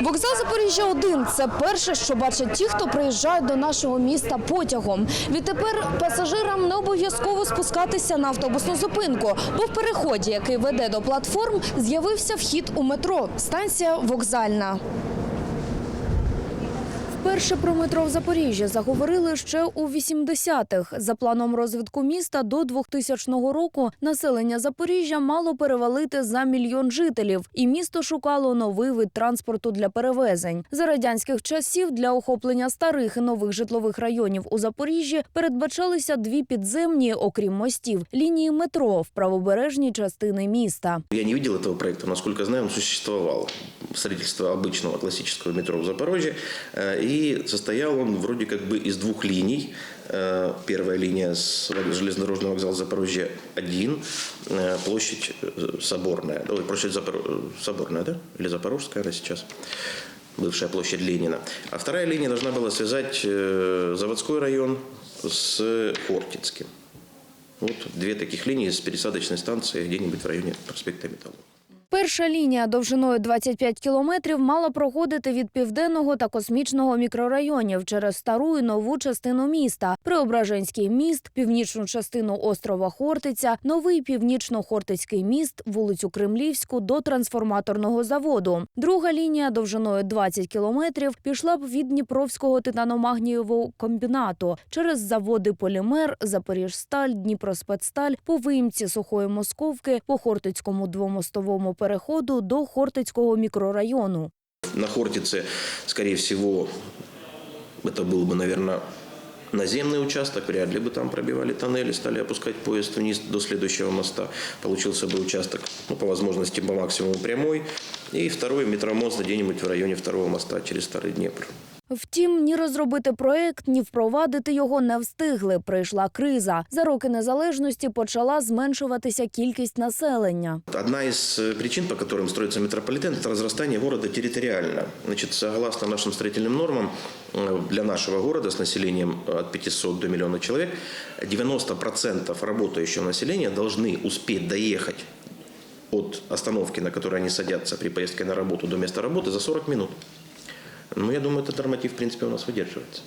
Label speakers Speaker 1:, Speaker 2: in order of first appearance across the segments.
Speaker 1: Вокзал Запоріжжя 1 це перше, що бачать ті, хто приїжджають до нашого міста потягом. Відтепер пасажирам не обов'язково спускатися на автобусну зупинку, бо в переході, який веде до платформ, з'явився вхід у метро. Станція вокзальна. Вперше про метро в Запоріжжі заговорили ще у 80-х. За планом розвитку міста до 2000 року населення Запоріжжя мало перевалити за мільйон жителів, і місто шукало новий вид транспорту для перевезень. За радянських часів для охоплення старих і нових житлових районів у Запоріжжі передбачалися дві підземні, окрім мостів, лінії метро в правобережній частини міста.
Speaker 2: Я не видел этого проекта, насколько знаю, он существовал. Строительство обычного классического метро в Запорожье. Э, Состоял он вроде как бы из двух линий. Э, Первая линия с железнодорожного вокзала Запорожье 1, э, площадь э, Соборная. Ой, площадь Запор- Соборная, да? Или Запорожская она сейчас? Бывшая площадь Ленина. А вторая линия должна была связать заводской район с Хортицким. Вот две таких линии с пересадочной станцией где-нибудь в районе проспекта Металлурга.
Speaker 1: Перша лінія довжиною 25 кілометрів мала проходити від південного та космічного мікрорайонів через стару і нову частину міста, Преображенський міст, північну частину острова Хортиця, новий північно-хортицький міст, вулицю Кремлівську до трансформаторного заводу. Друга лінія довжиною 20 кілометрів пішла б від Дніпровського титаномагнієвого комбінату через заводи Полімер, Запоріжсталь, Дніпроспецсталь, по виїмці сухої московки, по Хортицькому двомостовому переходу до Хортицького мікрорайону.
Speaker 2: На Хортице, скорее всего, это был бы, наверное, наземный участок, вряд ли бы там пробивали тоннели, стали опускать поезд вниз до следующего моста. Получился бы участок, ну, по возможности, по максимуму прямой. И второй метромост где-нибудь в районе второго моста через Старый Днепр.
Speaker 1: Втім, ні розробити проект, ні впровадити його не встигли. Прийшла криза. За роки незалежності почала зменшуватися кількість населення.
Speaker 2: Одна из э, причин, по которым строится метрополитен, это разрастание города территориально. Значит, согласно нашим строительным нормам, э, для нашего города с населением от 500 до миллиона человек, 90% работающего населения должны успеть доехать от остановки, на которой они садятся при поездке на работу до места работы за 40 минут. Ну, я думаю, этот норматив, в принципе, у нас выдерживается.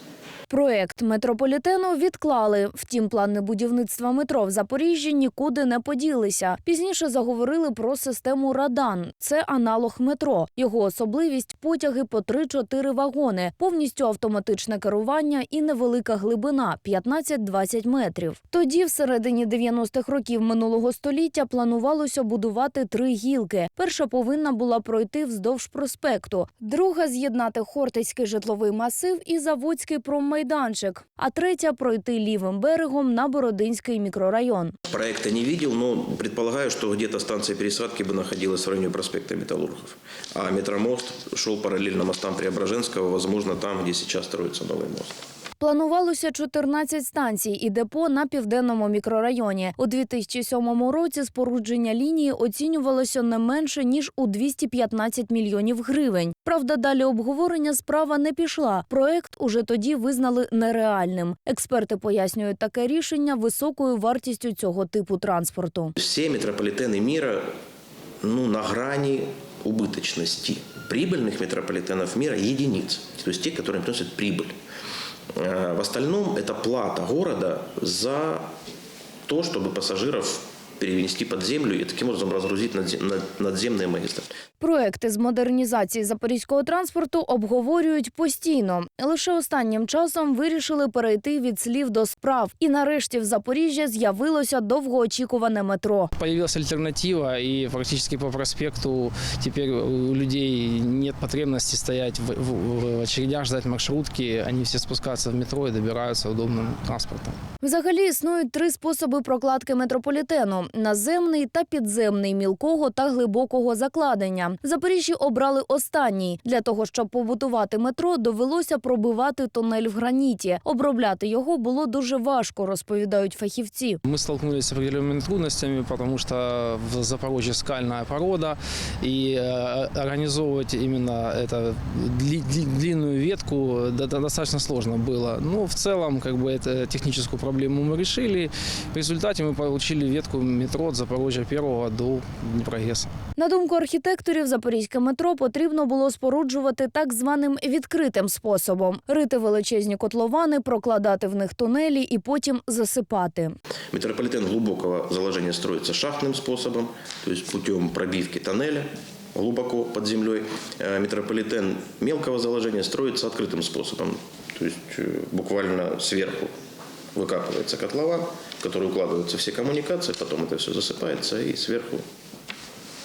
Speaker 1: Проект метрополітену відклали. Втім, плани будівництва метро в Запоріжжі нікуди не поділися. Пізніше заговорили про систему Радан. Це аналог метро. Його особливість потяги по 3-4 вагони, повністю автоматичне керування і невелика глибина 15-20 метрів. Тоді, в середині 90-х років минулого століття, планувалося будувати три гілки. Перша повинна була пройти вздовж проспекту, друга з'єднати Хортицький житловий масив і Заводський промайданчик, а третя пройти лівим берегом на Бородинський мікрорайон.
Speaker 2: Проекта не бачив, но предполагаю, що где-то станция пересадки би находилась в районі проспекта Металургів. А метромост йшов паралельно мостам Преображенського, возможно, там, где зараз строится новий мост.
Speaker 1: Планувалося 14 станцій і депо на південному мікрорайоні. У 2007 році спорудження лінії оцінювалося не менше ніж у 215 мільйонів гривень. Правда, далі обговорення справа не пішла. Проект уже тоді визнали нереальним. Експерти пояснюють таке рішення високою вартістю цього типу транспорту.
Speaker 2: Все метрополитены мира ну, на грани убыточности. Прибыльных метрополитенов мира единиц, то есть те, которые приносят прибыль. Э, В остальном это плата города за то, чтобы пассажиров перевести под землю и таким образом разгрузить надзе- над- надземные магистрали.
Speaker 1: Проекти з модернізації запорізького транспорту обговорюють постійно. Лише останнім часом вирішили перейти від слів до справ. І нарешті в Запоріжжі з'явилося довгоочікуване метро.
Speaker 3: Появилась альтернатива, и практически по проспекту теперь у людей нет потребности стоять в, в- в очередях, ждать маршрутки. Они все спускаются в метро и добираются удобным транспортом.
Speaker 1: Взагалі існують три способи прокладки метрополітену: наземний та підземний мілкого та глибокого закладення В Запоріжжі обрали останній. Для того щоб побудувати метро, довелося пробивати тунель в граніті. Обробляти його було дуже важко, розповідають фахівці.
Speaker 3: Мы столкнулись с определенными трудностями, потому что в Запорожье скальная порода, и э, организовывать именно эту дли- дли- длинную ветку да- да- достаточно сложно было. Но в целом, как бы, это техническую проблему мы решили. В результате мы получили ветку метро от Запорожья первого до Днепрогресса.
Speaker 1: На думку архітекторів, запорізьке метро потрібно було споруджувати так званим відкритим способом: рити величезні котловани, прокладати в них тунелі і потім засипати.
Speaker 2: Метрополитен глубокого заложения строится шахтным способом, то есть путем пробивки тоннеля глубоко под землей. А Метрополитен мелкого заложения строится открытым способом, то есть э, буквально сверху выкапывается котлован, в который укладываются все коммуникации, потом это все засыпается и сверху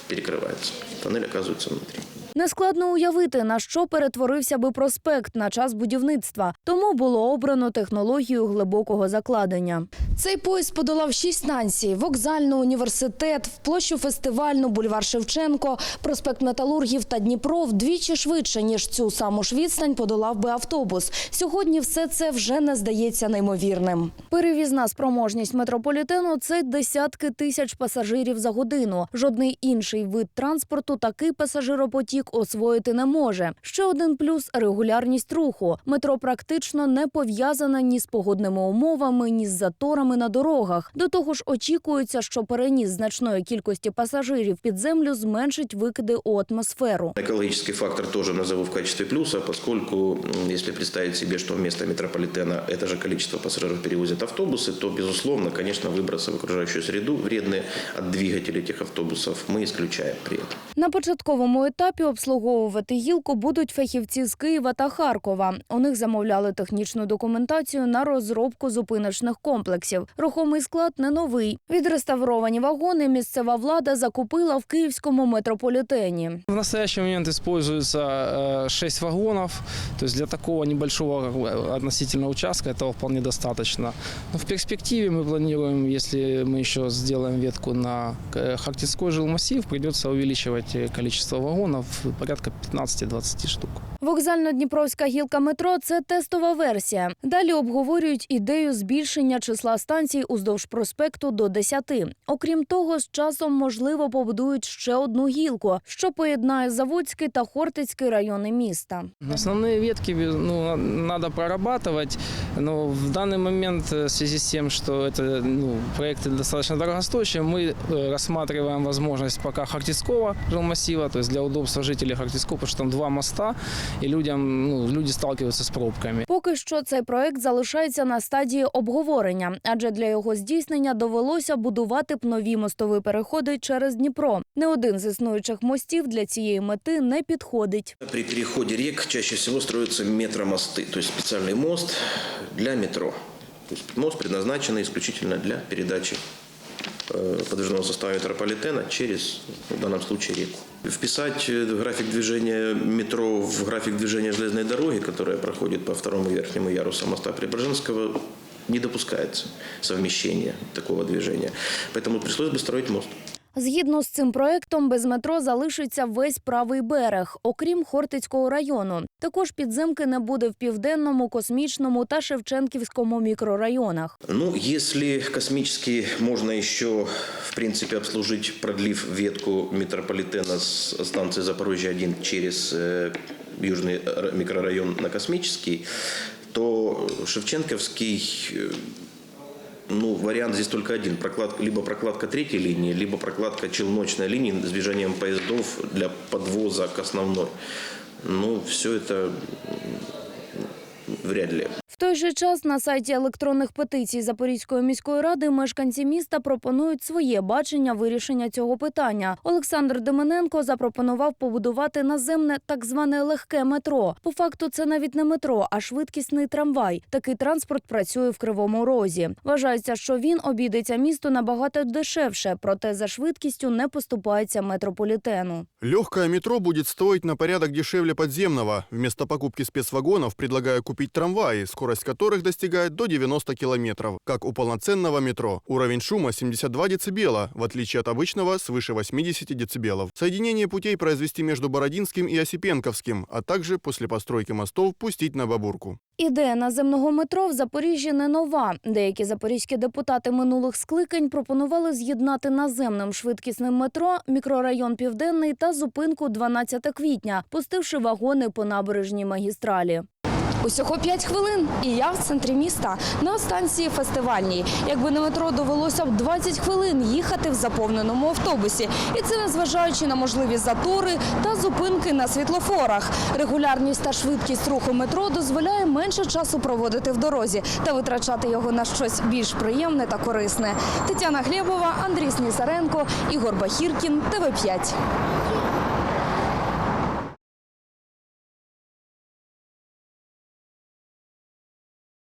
Speaker 2: перекрывается. Тоннель оказывается внутри.
Speaker 1: Нескладно уявити, на що перетворився би проспект на час будівництва, тому було обрано технологію глибокого закладення. Цей поїзд подолав шість станцій: вокзальну, університет, в площу фестивальну, бульвар Шевченко, проспект Металургів та Дніпро вдвічі швидше ніж цю саму ж відстань подолав би автобус. Сьогодні все це вже не здається неймовірним. Перевізна спроможність метрополітену це десятки тисяч пасажирів за годину. Жодний інший вид транспорту такий пасажиропотік освоїти не може. Ще один плюс регулярність руху. Метро практично не пов'язане ні з погодними умовами, ні з заторами на дорогах. До того ж, очікується, що переніс значної кількості пасажирів під землю зменшить викиди у атмосферу.
Speaker 2: Экологический фактор тоже назову в качестве плюса, поскольку м, если представить себе, что вместо метрополитена это же количество пассажиров перевозят автобусы, то, безусловно, конечно, выбросы в окружающую среду вредные от двигателей этих автобусов мы исключаем при этом.
Speaker 1: На початковому етапі обслуговувати гілку будуть фахівці з Києва та Харкова. У них замовляли технічну документацію на розробку зупиночних комплексів. Рухомий склад не новий. Відреставровані вагони місцева влада закупила в київському метрополітені.
Speaker 3: В настоящий момент используется 6 вагонов, то есть для такого небольшого как бы, относительно участка этого вполне достаточно. Но в перспективе мы планируем, если мы еще сделаем ветку на э, Хартицкой жилмассив, придется увеличивать э, количество вагонов порядка 15-20 штук.
Speaker 1: Вокзально-Дніпровська гілка метро це тестова версія. Далі обговорюють ідею збільшення числа станцій уздовж проспекту до 10. Окрім того, з часом можливо побудують ще одну гілку, що поєднає Заводський та Хортицький райони міста.
Speaker 3: Основные ветки ну, на- надо прорабатывать, но в данный момент э, в связи с тем, что это ну, проекты достаточно дорогостоящие, мы э, рассматриваем возможность пока Хартицкого жилмассива, то есть для удобства жителей Хартицкого, потому что там два моста, и людям, ну, люди сталкиваются с пробками.
Speaker 1: Поки що цей проект залишається на стадії обговорення, адже для його здійснення довелося будувати б нові мостові переходи через Дніпро. Не один з існуючих мостів для цієї мети не підходить.
Speaker 2: При переходе рек чаще всего строятся метромосты, то есть специальный мост для метро. То есть мост предназначенный исключительно для передачи э, подвижного состава метрополитена через, в данном случае, реку. Вписать э, график движения метро в график движения железной дороги, которая проходит по второму и верхнему ярусу моста Преображенского, не допускается совмещение такого движения. Поэтому пришлось бы строить мост.
Speaker 1: Згідно з цим проектом, без метро залишиться весь правий берег, окрім Хортицького району. Також підземки не буде в південному, космічному та Шевченківському мікрорайонах.
Speaker 2: Ну, если космически можно еще, в принципе, обслужить, продлив ветку метрополитена с станции Запорожье-1 через э, южный р- микрорайон на космический, то Шевченковский, э, ну, вариант здесь только один. Прокладка, либо прокладка третьей линии, либо прокладка челночной линии с движением поездов для подвоза к основной. Ну, все это вряд ли.
Speaker 1: В той же час на сайті електронних петицій Запорізької міської ради мешканці міста пропонують своє бачення вирішення цього питання. Олександр Демененко запропонував побудувати наземне так зване легке метро. По факту це навіть не метро, а швидкісний трамвай. Такий транспорт працює в кривому розі. Вважається, що він обійдеться місту набагато дешевше, проте за швидкістю не поступається метрополітену.
Speaker 4: Легкое метро будет стоить на порядок дешевле подземного. Вместо покупки спецвагонов предлагаю купить трамваи, скорость которых достигает до 90 километров, как у полноценного метро. Уровень шума 72 децибела, в отличие от обычного свыше 80 децибелов. Соединение путей произвести между Бородинским и Осипенковским, а также после постройки мостов пустить на Бабурку.
Speaker 1: Ідея наземного метро в Запоріжжі не нова. Деякі запорізькі депутати минулих скликань пропонували з'єднати наземним швидкісним метро мікрорайон Південний та зупинку 12 квітня, пустивши вагони по набережній магістралі. Усього 5 хвилин, і я в центрі міста на станції фестивальній. Якби на метро довелося б 20 хвилин їхати в заповненому автобусі, і це незважаючи на можливі затори та зупинки на світлофорах. Регулярність та швидкість руху метро дозволяє менше часу проводити в дорозі та витрачати його на щось більш приємне та корисне. Тетяна Глєбова, Андрій Снісаренко, Ігор Бахіркін, ТВ 5